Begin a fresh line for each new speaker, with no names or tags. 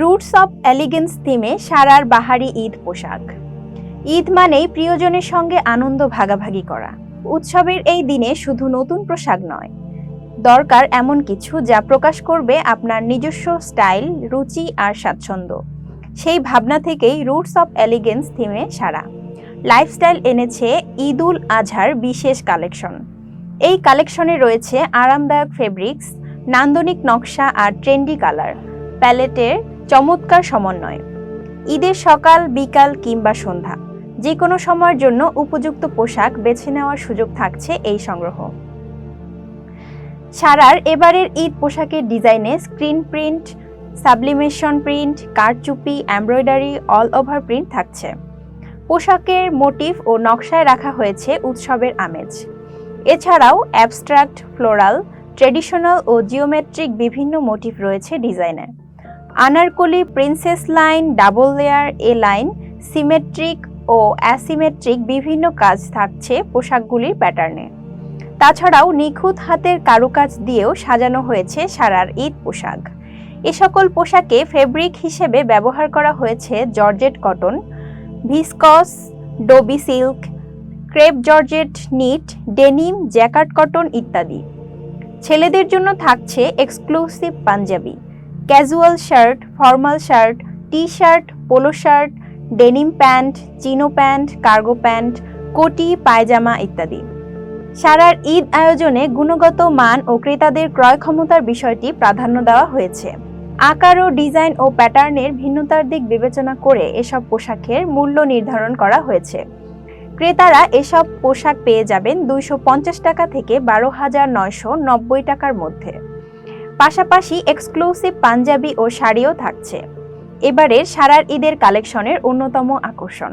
Roots of elegance থিমে সারার বাহারি ঈদ পোশাক। ঈদ মানেই প্রিয়জনের সঙ্গে আনন্দ ভাগাভাগি করা। উৎসবের এই দিনে শুধু নতুন পোশাক নয়। দরকার এমন কিছু যা প্রকাশ করবে আপনার নিজস্ব স্টাইল, রুচি আর স্বাচ্ছন্দ্য। সেই ভাবনা থেকেই রুটস অফ এলিগেন্স থিমে সারা। লাইফস্টাইল এনেছে ঈদুল আজহার বিশেষ কালেকশন। এই কালেকশনে রয়েছে আরামদায়ক ফেব্রিক্স, নান্দনিক নকশা আর ট্রেন্ডি কালার। প্যালেটের চমৎকার সমন্বয়। ঈদের সকাল, বিকাল কিংবা সন্ধ্যা যে কোনো সময়ের জন্য উপযুক্ত পোশাক বেছে নেওয়ার সুযোগ থাকছে এই সংগ্রহ। সারার এবারের ঈদ পোশাকের ডিজাইনে স্ক্রিন প্রিন্ট, সাবলিমেশন প্রিন্ট, কারচুপি, এমব্রয়ডারি, অল ওভার প্রিন্ট থাকছে। পোশাকের মোটিভ ও নকশায় রাখা হয়েছে উৎসবের আমেজ। এছাড়াও অ্যাবস্ট্রাক্ট, ফ্লোরাল ট্রেডিশনাল ও জিওমেট্রিক বিভিন্ন মোটিভ রয়েছে ডিজাইনে anarkali princess line, double layer, A line, symmetric O asymmetric বিভিন্ন কাজ থাকছে পোশাকগুলির প্যাটার্নে। তাছাড়াও নিখুঁত হাতের কারুকাজ দিয়েও সাজানো হয়েছে সারার ঈদ পোশাক। এ সকল পোশাকে ফেব্রিক হিসেবে ব্যবহার করা হয়েছে georgette cotton, viscose, dobby silk, crepe georgette, knit, denim, jacquard cotton ইত্যাদি। ছেলেদের জন্য থাকছে exclusive panjabi. Casual shirt, formal shirt T shirt polo shirt, denim pant, chino pant, cargo pant, কোটি, পায়জামা ইত্যাদি। সারার ঈদ আয়োজনে গুণগত মান ও ক্রেতাদের ক্রয় ক্ষমতার বিষয়টি প্রাধান্য দেওয়া হয়েছে। আকার ও ডিজাইন ও প্যাটার্নের ভিন্নতার দিক বিবেচনা করে এসব পোশাকের মূল্য নির্ধারণ করা হয়েছে। ক্রেতারা এসব পোশাক পেয়ে যাবেন দুইশো পঞ্চাশ টাকা থেকে বারো হাজার নয়শো নব্বই টাকার মধ্যে। পাশাপাশি এক্সক্লুসিভ পাঞ্জাবি ও শাড়িও থাকছে। এবারের সারার ঈদের কালেকশনের অন্যতম আকর্ষণ।